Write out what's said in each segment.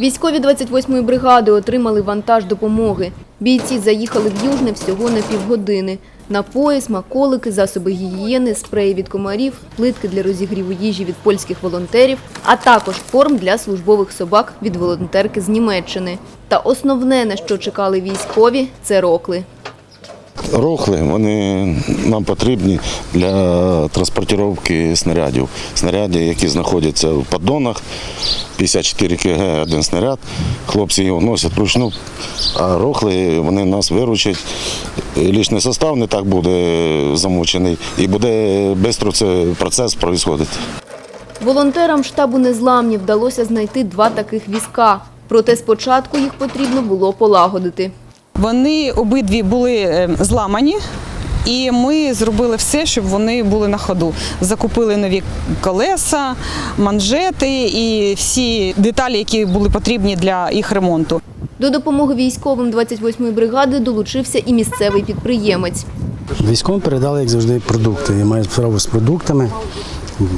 Військові 28-ї бригади отримали вантаж допомоги. Бійці заїхали в Южне всього на півгодини. Напої, смаколики, засоби гігієни, спреї від комарів, плитки для розігріву їжі від польських волонтерів, а також корм для службових собак від волонтерки з Німеччини. Та основне, на що чекали військові – це рокли. Рохли вони нам потрібні для транспортування снарядів. Снаряди, які знаходяться в поддонах, 54 кг один снаряд. Хлопці його носять вручну, а рохли вони нас виручать. Лічний состав не так буде замучений і буде швидко цей процес відбуватися. Волонтерам штабу «Незламні» вдалося знайти два таких візка. Проте спочатку їх потрібно було полагодити. Вони обидві були е, зламані. І ми зробили все, щоб вони були на ходу. Закупили нові колеса, манжети і всі деталі, які були потрібні для їх ремонту. До допомоги військовим 28-ї бригади долучився і місцевий підприємець. Військовим передали, як завжди, продукти. Я маю справу з продуктами,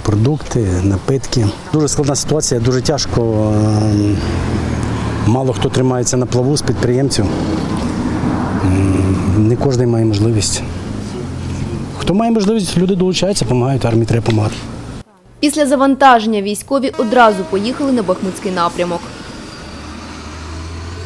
продукти, напитки. Дуже складна ситуація, дуже тяжко. ем, Мало хто тримається на плаву з підприємців. Не кожен має можливість. Хто має можливість, люди долучаються, допомагають, армії треба допомагати. Після завантаження військові одразу поїхали на Бахмутський напрямок.